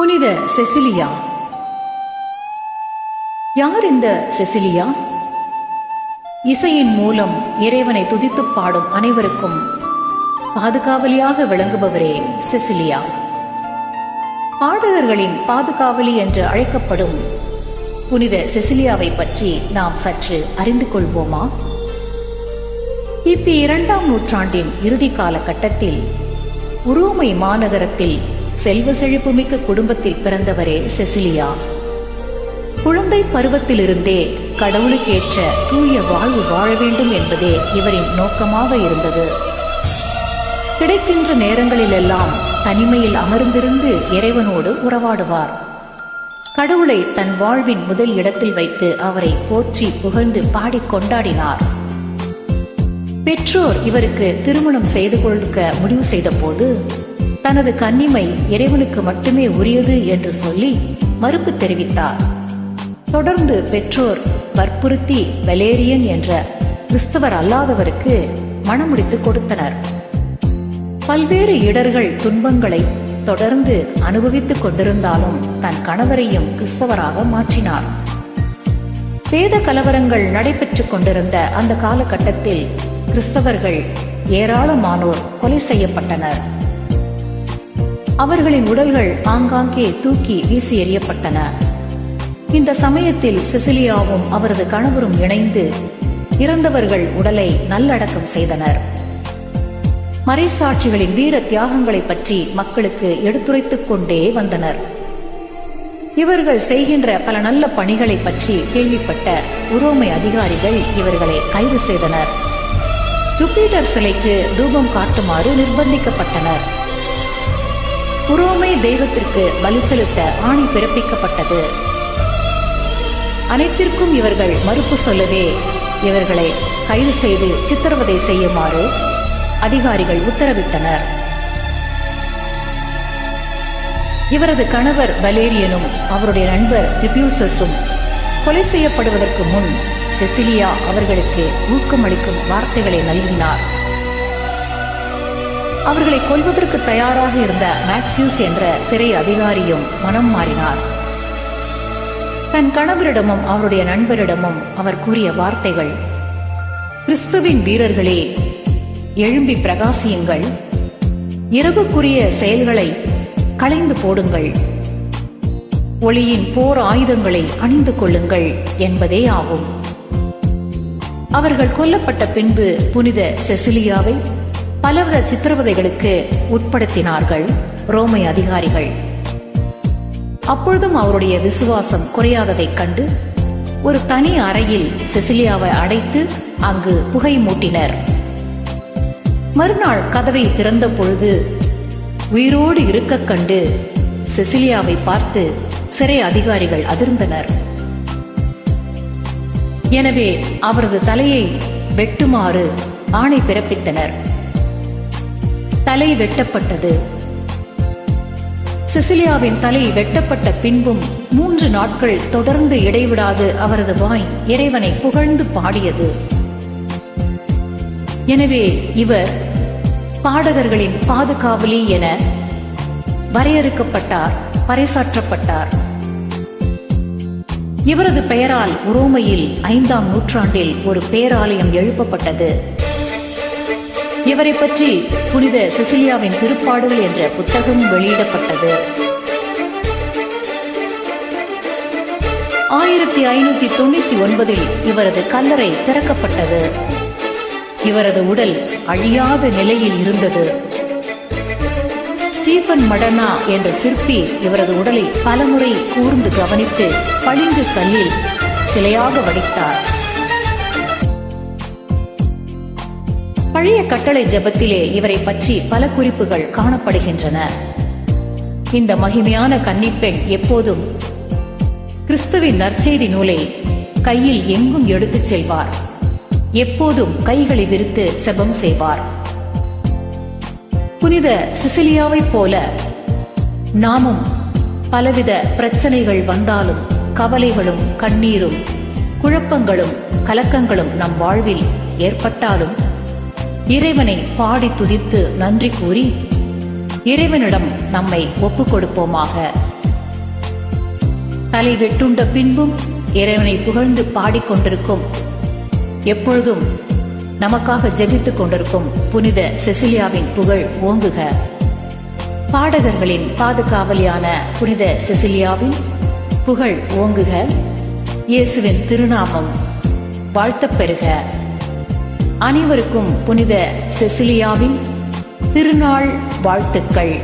புனித செசிலியா. யார் இந்த செசிலியா? இசையின் மூலம் இறைவனை துதித்து பாடும் அனைவருக்கும் பாதுகாவலியாக விளங்குபவரே செசிலியா. பாடகர்களின் பாதுகாவலி என்று அழைக்கப்படும் புனித செசிலியாவை பற்றி நாம் சற்று அறிந்து கொள்வோமா? கிபி இரண்டாம் நூற்றாண்டின் இறுதி காலகட்டத்தில் உரோமை மாநகரத்தில் செல்வ செழிப்புமிக்க குடும்பத்தில் பிறந்தவரே செசிலியா. குழந்தை பருவத்திலிருந்தே கடவுளுக்கேற்ற தூய வாழ்வு வாழ வேண்டும் என்பதே இவரின் நோக்கமாக இருந்தது. கிடைக்கின்ற நேரங்களிலெல்லாம் தனிமையில் அமர்ந்திருந்து இறைவனோடு உறவாடுவார். கடவுளை தன் வாழ்வின் முதல் இடத்தில் வைத்து அவரை போற்றி புகழ்ந்து பாடிக் கொண்டாடினார். பெற்றோர் இவருக்கு திருமணம் செய்து கொள்க முடிவு செய்தபோது தனது கன்னிமை இறைவனுக்கு மட்டுமே உரியது என்று சொல்லி மறுப்பு தெரிவித்தார். தொடர்ந்து பெற்றோர் வற்புறுத்தி வெலேரியன் என்ற கிறிஸ்தவர் அல்லாதவருக்கு மணமுடித்து கொடுத்தனர். பல்வேறு இடர்கள் துன்பங்களை தொடர்ந்து அனுபவித்துக் கொண்டிருந்தாலும் தன் கணவரையும் கிறிஸ்தவராக மாற்றினார். வேத கலவரங்கள் நடைபெற்றுக் கொண்டிருந்த அந்த காலகட்டத்தில் கிறிஸ்தவர்கள் ஏராளமானோர் கொலை செய்யப்பட்டனர். அவர்களின் உடல்கள் ஆங்காங்கே தூக்கி வீசி எறியப்பட்டன. இந்த சமயத்தில் சிசிலியாவும் அவரது கணவரும் இணைந்து இறந்தவர்கள் உடலை நல்லடக்கம் செய்தனர். மறைசாட்சிகளின் வீர தியாகங்களை பற்றி மக்களுக்கு எடுத்துரைத்துக் கொண்டே வந்தனர். இவர்கள் செய்கின்ற பல நல்ல பணிகளை பற்றி கேள்விப்பட்ட உரோமை அதிகாரிகள் இவர்களை கைது செய்தனர். ஜூபிட்டர் சிலைக்கு தூபம் காட்டுமாறு நிர்பந்திக்கப்பட்டனர். குரோமை தெய்வத்திற்கு பலி செலுத்த ஆணை பிறப்பிக்கப்பட்டது. அனைத்திற்கும் இவர்கள் மறுப்பு சொல்லவே இவர்களை கைது செய்து சித்திரவதை செய்யுமாறு அதிகாரிகள் உத்தரவிட்டனர். இவரது கணவர் பலேரியனும் அவருடைய நண்பர் ட்ரிபியூசஸும் கொலை செய்யப்படுவதற்கு முன் செசிலியா அவர்களுக்கு ஊக்கமளிக்கும் வார்த்தைகளை நல்கினார். அவர்களை கொல்வதற்கு தயாராக இருந்த மேக்சியூஸ் என்ற சிறை அதிகாரியும் மனம் மாறினார். தன் கணவரிடமும் அவருடைய நண்பரிடமும் அவர் கூறிய வார்த்தைகள் கிறிஸ்துவின் வீரர்களே எழும்பி பிரகாசியுங்கள். இரவுக்குரிய செயல்களை களைந்து போடுங்கள். ஒளியின் போர் ஆயுதங்களை அணிந்து கொள்ளுங்கள் என்பதே ஆகும். அவர்கள் கொல்லப்பட்ட பின்பு புனித செசிலியாவை பலவித சித்திரவதைகளுக்கு உட்படுத்தினார்கள் ரோமை அதிகாரிகள். அப்பொழுதும் அவருடைய விசுவாசம் குறையாததைக் கண்டு ஒரு தனி அறையில் செசிலியாவை அடைத்து அங்கு புகை மூட்டினர். மறுநாள் கதவை திறந்த பொழுது உயிரோடு இருக்க கண்டு செசிலியாவை பார்த்து சிறை அதிகாரிகள் அதிர்ந்தனர். எனவே அவரது தலையை வெட்டுமாறு ஆணை பிறப்பித்தனர். தலை வெட்டப்பட்டது. சிசிலியாவின் தலை வெட்டப்பட்ட பின்பும் மூன்று நாட்கள் தொடர்ந்து இடைவிடாது அவரது வாய் இறைவனை புகழ்ந்து பாடியது. எனவே இவர் பாடகர்களின் பாதுகாவலி என வரையறுக்கப்பட்டார் பறைசாற்றப்பட்டார். இவரது பெயரால் உரோமையில் ஐந்தாம் நூற்றாண்டில் ஒரு பேராலயம் எழுப்பப்பட்டது. இவரை பற்றி புனித சிசிலியாவின் திருப்பாடுகள் என்ற புத்தகம் வெளியிடப்பட்டது? ஆயிரத்தி ஐநூத்தி தொண்ணூத்தி ஒன்பதில் இவரது கல்லறை திறக்கப்பட்டது. இவரது உடல் அழியாத நிலையில் இருந்தது. ஸ்டீபன் மடனா என்ற சிற்பி இவரது உடலை பலமுறை கூர்ந்து கவனித்து பளிங்கு கல்லில் சிலையாக வடித்தார். பழைய கட்டளை ஜபத்திலே இவரை பற்றி பல குறிப்புகள் காணப்படுகின்றன. இந்த மகிமையான கன்னிப்பெண் எப்போதும் கிறிஸ்துவின் நற்செய்தி நூலை கையில் எங்கும் எடுத்துச் செல்வார். எப்போதும் கைகளை விரித்து செபம் செய்வார். புனித சிசிலியாவைப் போல நாமும் பலவித பிரச்சனைகள் வந்தாலும் கவலைகளும் கண்ணீரும் குழப்பங்களும் கலக்கங்களும் நம் வாழ்வில் ஏற்பட்டாலும் இறைவனை பாடி துதித்து நன்றி கூறி இறைவனிடம் நம்மை ஒப்புக் கொடுப்போமாக தலை வெட்டுண்ட பின்பும் இறைவனை புகழ்ந்து பாடிக்கொண்டிருக்கும் எப்பொழுதும் நமக்காக ஜெபித்துக் கொண்டிருக்கும் புனித செசிலியாவின் புகழ் ஓங்குக. பாடகர்களின் பாதுகாவலியான புனித செசிலியாவின் புகழ் ஓங்குக. இயேசுவின் திருநாமம் வாழ்த்தப் பெறுக. அனைவருக்கும் புனித செசிலியாவின் திருநாள் வாழ்த்துக்கள்.